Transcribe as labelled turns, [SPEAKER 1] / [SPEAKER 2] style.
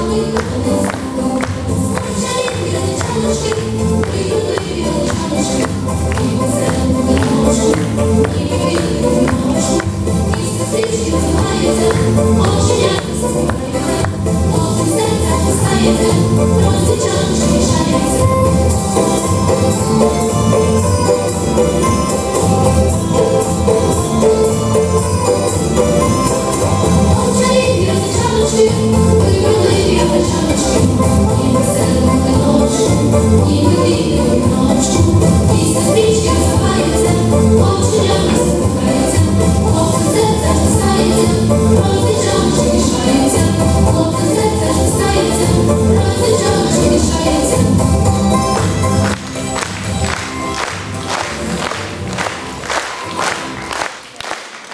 [SPEAKER 1] Очі як засмається, мов серця писається, розсічаючи шається.